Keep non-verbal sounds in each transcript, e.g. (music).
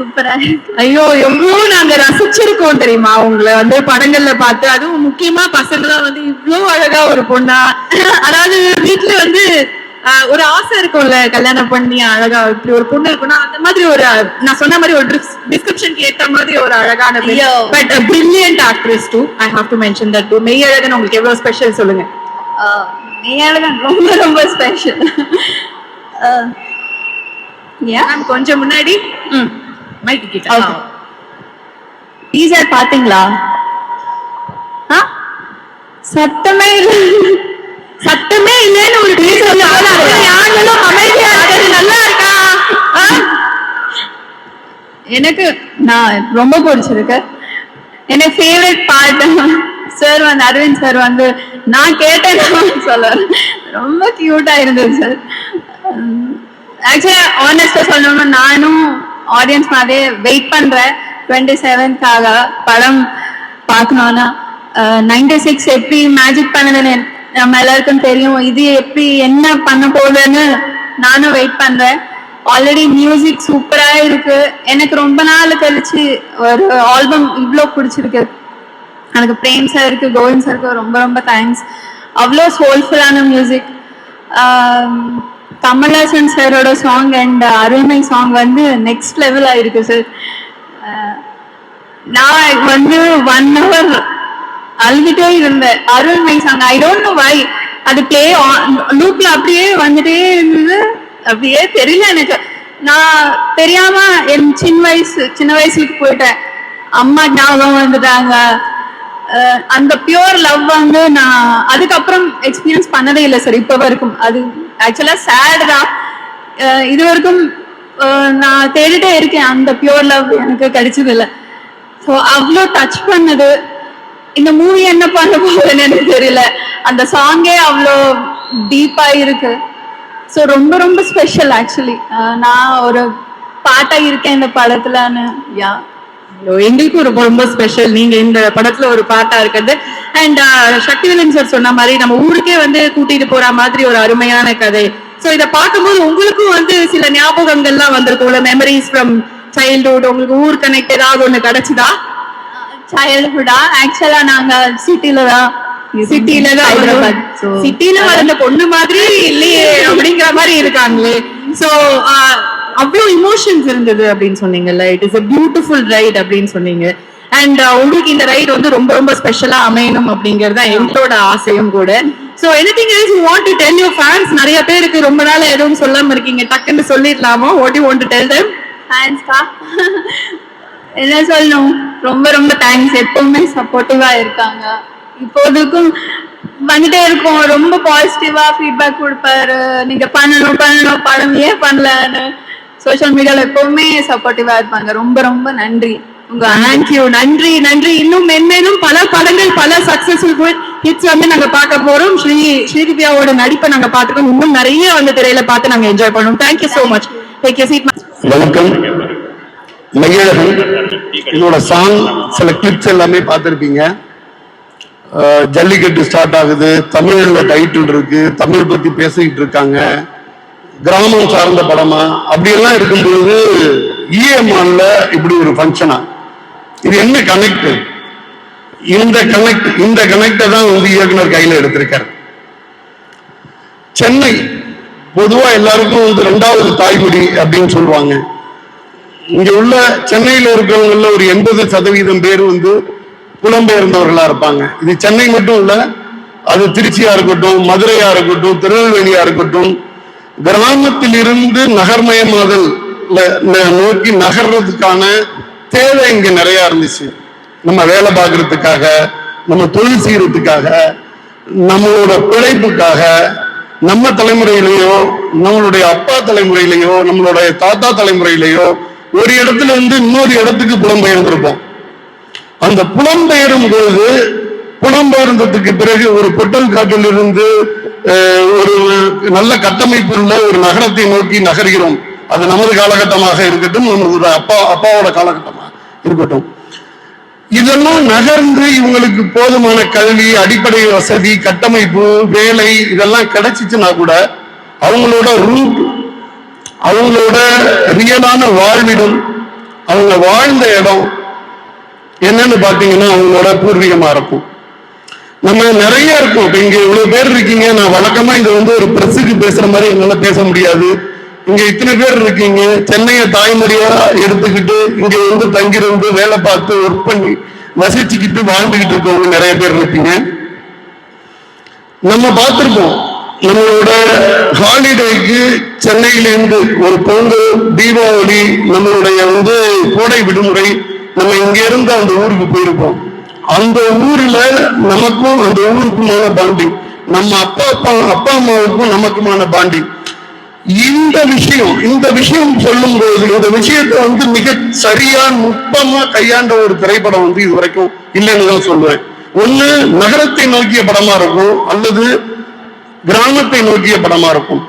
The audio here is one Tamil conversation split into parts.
சூப்பரா ஐயோ எவ்வளவு நாங்க ரசிச்சிருக்கோம் தெரியுமா? உங்களை வந்து படங்கள்ல பார்த்து. அதுவும் முக்கியமா பசங்களாம் வந்து இவ்வளவு அழகா ஒரு பொண்ணா. அதாவது வீட்டுல வந்து ஒரு ஆசை இருக்கும்ல கல்யாணம் பண்ணி அழகா இப்படி ஒரு பொண்ணு இருக்கும்னா அந்த மாதிரி ஒரு நான் சொன்ன மாதிரி ஒரு டிஸ்கிரிப்ஷனுக்கு ஏத்த மாதிரி ஒரு அழகான. But brilliant actress too I have to mention that too Meiyazhagan உங்களுக்கு எவ்வளவு ஸ்பெஷல் சொல்லுங்க. நீயாலதான் ரொம்ப ரொம்ப ஸ்பெஷல் கொஞ்சம் முன்னாடி. மைக் கிட்ட டீசர் பாத்தீங்களா சத்தமே இல்ல. சத்தமே இல்லைன்னு ஒரு டீச்சர் (laughs) யாங்களும் அமைதியா நல்லா இருக்கா? எனக்கு நான் ரொம்ப பிடிச்சிருக்கு. எனக்கு ஃபேவரட் பார்ட் சார் வந்து அரவிந்த் சார் வந்து நான் கேட்டேன் (laughs) சொல்ல ரொம்ப கியூட்டா இருந்தது சார் ஆக்சுவலா ஆனஸ்டா சொல்லணும்னா நானும் ஆடியன்ஸ் மாதிரியே வெயிட் பண்ற. டுவெண்ட்டி செவன்த்காக படம் பார்க்கணும்னா நைன்டி சிக்ஸ் எப்படி மேஜிக் பண்ணதுன்னு நம்ம எல்லாருக்கும் தெரியும். இது எப்படி என்ன பண்ண போகுதுன்னு நானும் வெயிட் பண்றேன். ஆல்ரெடி மியூசிக் சூப்பரா இருக்கு. எனக்கு ரொம்ப நாள் கழிச்சு ஒரு ஆல்பம் இவ்வளோ பிடிச்சிருக்கு. எனக்கு பிரேம் சாருக்கு கோவிந்த் சாருக்கு ரொம்ப ரொம்ப தேங்க்ஸ் அவ்வளோ சோல்ஃபுல்லான மியூசிக் கமல்ஹாசன் சாரோட சாங் அண்ட் அருமை சாங் வந்து நெக்ஸ்ட் லெவலாக இருக்கு சார் நான் வந்து ஒன் ஹவர் அழுதுட்டே இருந்தேன். அருள்மை song I don't know why அது பிளே லூப்ல அப்படியே வந்துட்டே இருந்தது. அப்படியே தெரியல எனக்கு. நான் தெரியாம என் சின்ன வயசு சின்ன வயசுக்கு போயிட்டேன். அம்மா ஞாபகம் வந்துட்டாங்க. அஹ் அந்த பியூர் லவ் வந்து நான் அதுக்கப்புறம் எக்ஸ்பீரியன்ஸ் பண்ணதே இல்லை சார் இப்போ வரைக்கும். அது ஆக்சுவலா சேட் தான். இது வரைக்கும் நான் தேடிட்டே இருக்கேன். அந்த பியூர் லவ் எனக்கு கிடைச்சது இல்லை ஸோ அவ்வளோ டச் பண்ணது. இந்த மூவி என்ன பண்ண போகுதுன்னு எனக்கு தெரியல. அந்த சாங்கே அவ்வளோ டீப்பா இருக்கு. ஸோ ரொம்ப ரொம்ப ஸ்பெஷல் ஆக்சுவலி நான் ஒரு பாட்டா இருக்கேன் இந்த படத்துலன்னு. யா எங்களுக்கும் ரொம்ப ரொம்ப ஸ்பெஷல் நீங்க இந்த படத்துல ஒரு பாட்டா இருக்கிறது. அண்ட் சக்திவேலன் சார் சொன்ன மாதிரி நம்ம ஊருக்கே வந்து கூட்டிட்டு போற மாதிரி ஒரு அருமையான கதை. சோ இத பார்க்கும்போது உங்களுக்கும் வந்து சில ஞாபகங்கள்லாம் வந்திருக்கும்ல மெமரிஸ் ஃப்ரம் சைல்ட்ஹுட் உங்களுக்கு ஊர் கனெக்ட் ஏதாவது ஒண்ணு கிடைச்சுதா? சைல்ட்ஹுட்டா ஆக்சுவலா நாங்க சிட்டில தான். சிட்டில தான் சிட்டில வளர்ந்த பொண்ணு மாதிரி இல்லையே அப்படிங்கிற மாதிரி இருக்காங்களே. சோ அவ்வளவு இமோஷன்ஸ் இருந்தது அப்படின்னு சொன்னீங்கல்ல. It is a beautiful right அப்படின்னு சொன்னீங்க. அண்ட் uh, உங்களுக்கு இந்த ரைட் வந்து ரொம்ப ரொம்ப ஸ்பெஷலா அமையணும் அப்படிங்கிறது தான் எங்களோட ஆசையும் கூட. So anything else you want to tell your fans நிறைய பேருக்கு ரொம்ப நாள் எதுவும் சொல்லாம இருக்கீங்க. டக்குன்னு சொல்லிடலாமா? What you want to tell them? தேங்க்ஸ்க்கா (laughs) என்ன சொல்லணும்? ரொம்ப ரொம்ப தேங்க்ஸ் எப்பவுமே சப்போர்ட்டிவா இருக்காங்க. இப்போதுக்கும் வந்துட்டே இருக்கோம். ரொம்ப பாசிட்டிவா ஃபீட்பேக் கொடுப்பாரு. நீங்க பண்ணணும் பண்ணணும். படம் ஏன் பண்ணலன்னு சோஷியல் மீடியால எப்பவுமே சப்போர்ட்டிவா இருப்பாங்க. ரொம்ப ரொம்ப நன்றி. உங்க தேங்க்யூ நன்றி நன்றி. இன்னும் மென்மேலும் பல படங்கள் பல சக்சஸ்ஃபுல் ஹிட்ஸ் வந்து நாங்க பார்க்க போறோம். ஸ்ரீ ஸ்ரீதிவ்யாவோட நடிப்பை நாங்க பாத்துக்கோம் இன்னும் நிறைய வந்து திரையில பார்த்து நாங்க என்ஜாய் பண்ணுவோம். Thank you so much take seat வணக்கம். மகிழகன் என்னோட சாங் சில கிளிப்ஸ் எல்லாமே பார்த்துருப்பீங்க. ஜல்லிக்கட்டு ஸ்டார்ட் ஆகுது. தமிழில் டைட்டில் இருக்கு. தமிழ் பத்தி பேசிக்கிட்டு இருக்காங்க. கிராமம் சார்ந்த படமா? அப்படியெல்லாம் இருக்கும்பொழுது இஎம்ஆன்ல இப்படி ஒரு ஃபங்க்ஷனா இது என்ன கனெக்ட் இந்த கனெக்ட் இந்த கனெக்டை தான் வந்து இயக்குனர் கையில எடுத்திருக்காரு. சென்னை பொதுவா எல்லாருக்கும் வந்து ரெண்டாவது தாய்மொழி அப்படின்னு சொல்லுவாங்க. இங்க உள்ள சென்னையில இருக்கிறவங்கள ஒரு எண்பது சதவீதம் பேர் வந்து புலம்பெயர்ந்தவர்களா இருப்பாங்க. இது சென்னை மட்டும் இல்ல அது திருச்சியா இருக்கட்டும் மதுரையா இருக்கட்டும் திருநெல்வேலியா இருக்கட்டும் கிராமத்தில் இருந்து நகர்மயமாதல் நோக்கி நகர்றதுக்கான தேவை இங்க நிறைய இருந்துச்சு. நம்ம வேலை பார்க்கறதுக்காக நம்ம தொழில் செய்யறதுக்காக நம்மளோட பிழைப்புக்காக நம்ம தலைமுறையிலேயோ நம்மளுடைய அப்பா தலைமுறையிலேயோ நம்மளுடைய தாத்தா தலைமுறையிலேயோ ஒரு இடத்துல இருந்து இன்னொரு இடத்துக்கு புலம்பெயர்ந்திருப்போம் அந்த புலம்பெயரும் பொழுது புலம்பெயர்ந்ததுக்கு பிறகு ஒரு பொட்டல் காட்டில் இருந்து ஒரு நல்ல கட்டமைப்பு உள்ள ஒரு நகரத்தை நோக்கி நகர்கிறோம். அது நமது காலகட்டமாக இருக்கட்டும் நமது அப்பா அப்பாவோட காலகட்டமாக இருக்கட்டும். இதெல்லாம் நகர்ந்து இவங்களுக்கு போதுமான கல்வி அடிப்படை வசதி கட்டமைப்பு வேலை இதெல்லாம் கிடைச்சிச்சுன்னா கூட அவங்களோட ரூட் அவங்களோட ரியலான வாழ்விடம் அவங்க வாழ்ந்த இடம் என்னன்னு பார்த்தீங்கன்னா அவங்களோட பூர்வீகமா இருக்கும். நம்ம நிறைய இருக்கும். இப்போ இங்க இவ்வளவு பேர் இருக்கீங்க. நான் வழக்கமா இது வந்து ஒரு பிரஸுக்கு பேசுற மாதிரி என்னால பேச முடியாது. இங்க இத்தனை பேர் இருக்கீங்க? சென்னையை தாய்மொழியா எடுத்துக்கிட்டு இங்க வந்து தங்கியிருந்து வேலை பார்த்து ஒர்க் பண்ணி வசிச்சுக்கிட்டு வாழ்ந்துகிட்டு இருக்கவங்க நிறைய பேர் இருக்கீங்க. நம்ம பார்த்திருப்போம் நம்மளோட ஹாலிடேக்கு சென்னையிலிருந்து ஒரு பொங்கல் தீபாவளி நம்மளுடைய வந்து கோடை விடுமுறை நம்ம இங்க இருந்து அந்த ஊருக்கு போயிருப்போம். அந்த ஊர்ல நமக்கும் அந்த ஊருக்குமான பாண்டிங் நம்ம அப்பா அப்பா அப்பா அம்மாவுக்கும் நமக்குமான பாண்டிங் இந்த விஷயம் இந்த விஷயம் சொல்லும்போது இந்த விஷயத்தை வந்து மிக சரியா நுட்பமா கையாண்ட ஒரு திரைப்படம் வந்து இது வரைக்கும் இல்லைன்னு தான் சொல்லுவேன். ஒண்ணு நகரத்தை நோக்கிய படமா இருக்கும் அல்லது கிராமத்தை நோக்கிய படமா இருக்கும்.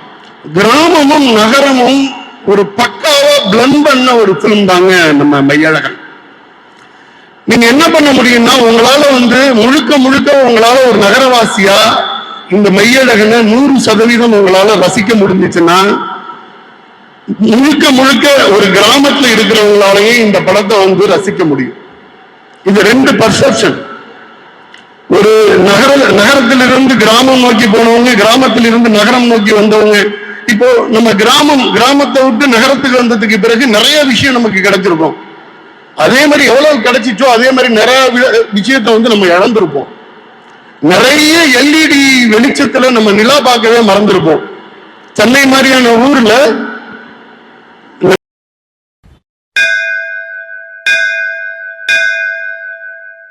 கிராமமும் நகரமும் ஒரு பக்காவா பிளன் பண்ண ஒரு பிலிம் தாங்க நம்ம மையழகன். நீங்க என்ன பண்ண முடியும்னா உங்களால வந்து முழுக்க முழுக்க உங்களால ஒரு நகரவாசியா இந்த மையழகனை நூறு சதவீதம் உங்களால ரசிக்க முடிஞ்சுச்சுன்னா முழுக்க முழுக்க ஒரு கிராமத்துல இருக்கிறவங்களாலேயே இந்த படத்தை வந்து ரசிக்க முடியும். இது ரெண்டு பர்செப்ஷன் ஒரு நகர நகரத்திலிருந்து கிராமம் நோக்கி போனவங்க கிராமத்திலிருந்து நகரம் நோக்கி வந்தவங்க இப்போ நம்ம கிராமம் கிராமத்தை விட்டு நகரத்துக்கு வந்ததுக்கு பிறகு நிறைய விஷயம் நமக்கு கிடைச்சிருக்கும். அதே மாதிரி எவ்வளவு கிடைச்சிச்சோ அதே மாதிரி நிறைய விஷயத்தை வந்து நம்ம இழந்திருப்போம். நிறைய எல்இடி வெளிச்சத்துல நம்ம நிலா பார்க்கவே மறந்துருப்போம். சென்னை மாதிரியான ஊர்ல